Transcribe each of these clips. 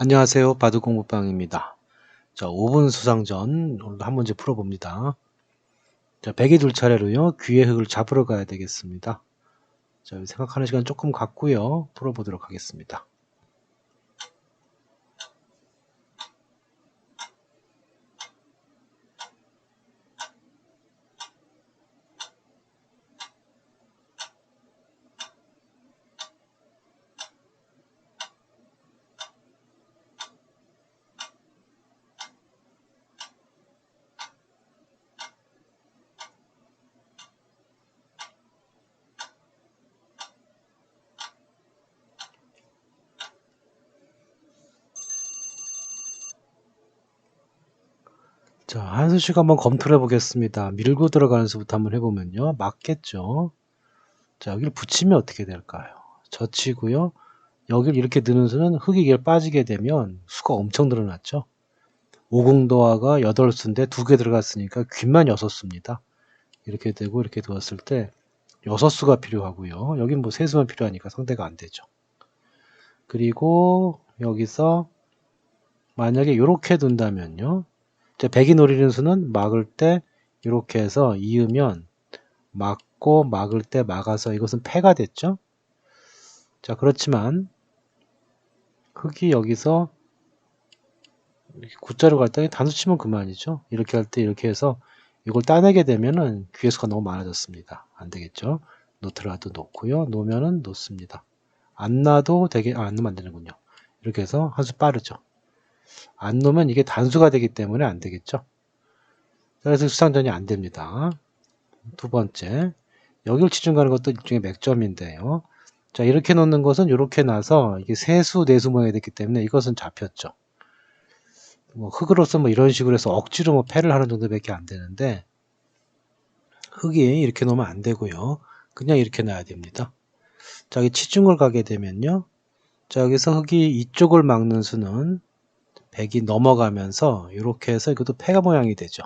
안녕하세요. 바둑공부방입니다. 자, 5분 수상전 오늘도 한 문제 풀어봅니다. 자, 백이 둘 차례로요. 귀의 흙을 잡으러 가야 되겠습니다. 자, 생각하는 시간 조금 갖고요. 풀어보도록 하겠습니다. 자, 한수 씨가 한번 검토를 해보겠습니다. 밀고 들어가는 수부터 한번 해보면요. 맞겠죠? 자, 여기를 붙이면 어떻게 될까요? 젖히고요. 여기를 이렇게 드는 수는 흙이 길 빠지게 되면 수가 엄청 늘어났죠? 오공도화가 8수인데 두개 들어갔으니까 귀만 6수입니다. 이렇게 되고 이렇게 두었을 때 6수가 필요하고요. 여긴 뭐 세수만 필요하니까 상대가 안 되죠. 그리고 여기서 만약에 이렇게 둔다면요. 이제 백이 노리는 수는 막을 때 이렇게 해서 이으면 막고 막을 때 막아서 이것은 패가 됐죠. 자 그렇지만 흙이 여기서 구자로 갈 때 단수 치면 그만이죠. 이렇게 할 때 이렇게 해서 이걸 따내게 되면은 귀의수가 너무 많아졌습니다. 안 되겠죠. 놓더라도 놓고요. 놓으면은 놓습니다. 안 놔도 되게 아, 안 놓으면 안 되는군요. 이렇게 해서 한 수 빠르죠. 안 놓으면 이게 단수가 되기 때문에 안 되겠죠. 그래서 수상전이 안 됩니다. 두 번째, 여기를 치중 가는 것도 일종의 맥점인데요. 자, 이렇게 놓는 것은 이렇게 나서 이게 세수, 내수 모양이 됐기 때문에 이것은 잡혔죠. 뭐 흙으로서 뭐 이런 식으로 해서 억지로 뭐 패를 하는 정도밖에 안 되는데 흙이 이렇게 놓으면 안 되고요. 그냥 이렇게 놔야 됩니다. 자, 여기 치중을 가게 되면요. 자, 여기서 흙이 이쪽을 막는 수는 100이 넘어가면서 이렇게 해서 이것도 패가 모양이 되죠.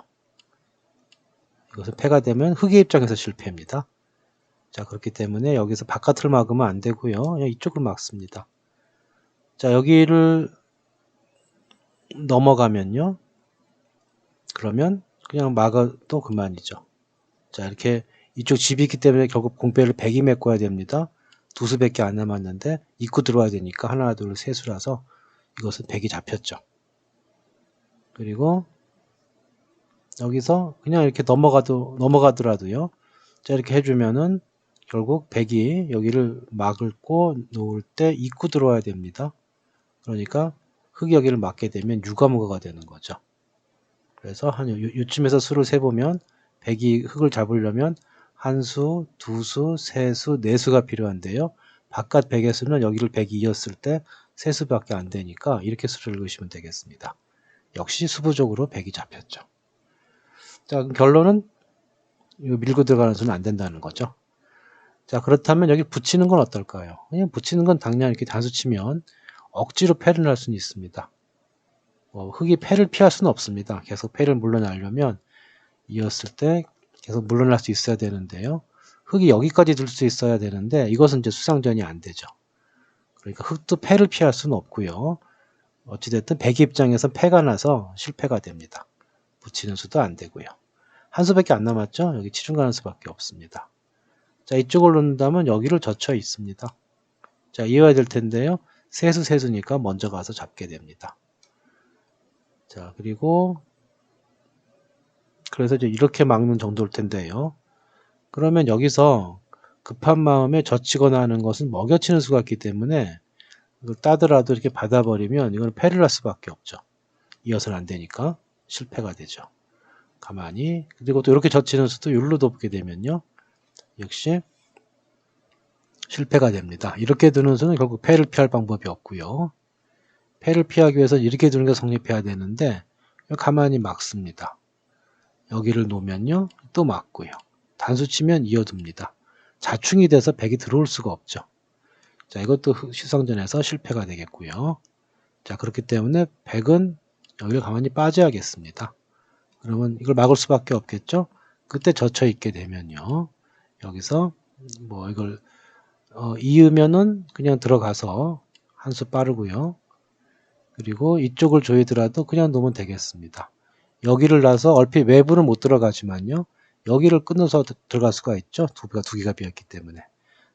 이것은 패가 되면 흙의 입장에서 실패입니다. 자 그렇기 때문에 여기서 바깥을 막으면 안 되고요. 그냥 이쪽을 막습니다. 자 여기를 넘어가면요. 그러면 그냥 막아도 그만이죠. 자 이렇게 이쪽 집이 있기 때문에 결국 공배를 100이 메꿔야 됩니다. 두 수밖에 안 남았는데 입구 들어와야 되니까 하나 둘 셋수라서 이것은 100이 잡혔죠. 그리고 여기서 그냥 이렇게 넘어가도 넘어가더라도요. 자 이렇게 해주면은 결국 백이 여기를 막을고 놓을 때 입구 들어와야 됩니다. 그러니까 흙이 여기를 막게 되면 유가무가가 되는 거죠. 그래서 한 요, 요쯤에서 수를 세보면 백이 흙을 잡으려면 한 수, 두 수, 세 수, 네 수가 필요한데요. 바깥 백의 수는 여기를 백이 이었을 때 세 수밖에 안 되니까 이렇게 수를 읽으시면 되겠습니다. 역시 수부적으로 100이 잡혔죠. 자, 결론은 이거 밀고 들어가는 수는 안 된다는 거죠. 자, 그렇다면 여기 붙이는 건 어떨까요? 그냥 붙이는 건 당연히 이렇게 단수 치면 억지로 패를 할 수는 있습니다. 어, 흙이 패를 피할 수는 없습니다. 계속 패를 물러나려면 이었을 때 계속 물러날 수 있어야 되는데요. 흙이 여기까지 들 수 있어야 되는데 이것은 이제 수상전이 안 되죠. 그러니까 흙도 패를 피할 수는 없고요. 어찌됐든 백이 입장에서 패가 나서 실패가 됩니다. 붙이는 수도 안 되고요. 한 수밖에 안 남았죠? 여기 치중 가는 수밖에 없습니다. 자, 이쪽을 놓는다면 여기를 젖혀 있습니다. 자, 이해가 될 텐데요. 세수 세수니까 먼저 가서 잡게 됩니다. 자, 그리고 그래서 이제 이렇게 막는 정도일 텐데요. 그러면 여기서 급한 마음에 젖히거나 하는 것은 먹여치는 수가 있기 때문에 이걸 따더라도 이렇게 받아버리면 이건 패를 할 수밖에 없죠. 이어서는 안 되니까 실패가 되죠. 가만히 그리고 또 이렇게 젖히는 수도 율로 돕게 되면요. 역시 실패가 됩니다. 이렇게 두는 수는 결국 패를 피할 방법이 없고요. 패를 피하기 위해서 이렇게 두는 게 성립해야 되는데 가만히 막습니다. 여기를 놓으면요. 또 막고요. 단수 치면 이어둡니다. 자충이 돼서 백이 들어올 수가 없죠. 자, 이것도 시성전에서 실패가 되겠고요. 자, 그렇기 때문에 100은 여기를 가만히 빠져야겠습니다. 그러면 이걸 막을 수밖에 없겠죠? 그때 젖혀 있게 되면요. 여기서 뭐 이걸 어, 이으면은 그냥 들어가서 한 수 빠르고요. 그리고 이쪽을 조이더라도 그냥 놓으면 되겠습니다. 여기를 놔서 얼핏 외부는 못 들어가지만요. 여기를 끊어서 드- 들어갈 수가 있죠. 두 두 개가 비었기 때문에.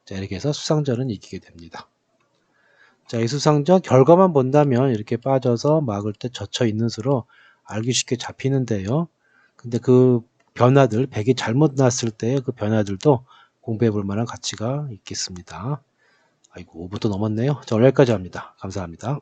자, 이렇게 해서 수상전은 이기게 됩니다. 자, 이 수상전 결과만 본다면 이렇게 빠져서 막을 때 젖혀 있는 수로 알기 쉽게 잡히는데요. 근데 그 변화들, 백이 잘못 났을 때 그 변화들도 공부해 볼 만한 가치가 있겠습니다. 아이고, 5분도 넘었네요. 자, 오늘 여기까지 합니다. 감사합니다.